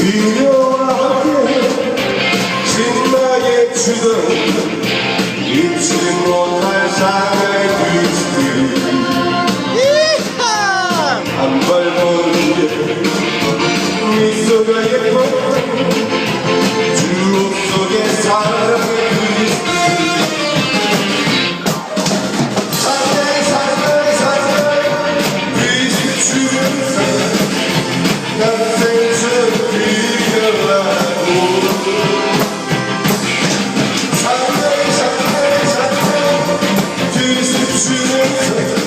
그녀와 신나게 추던 잊지 못할 사랑의 그 한발 보는 미소가 예뻐. to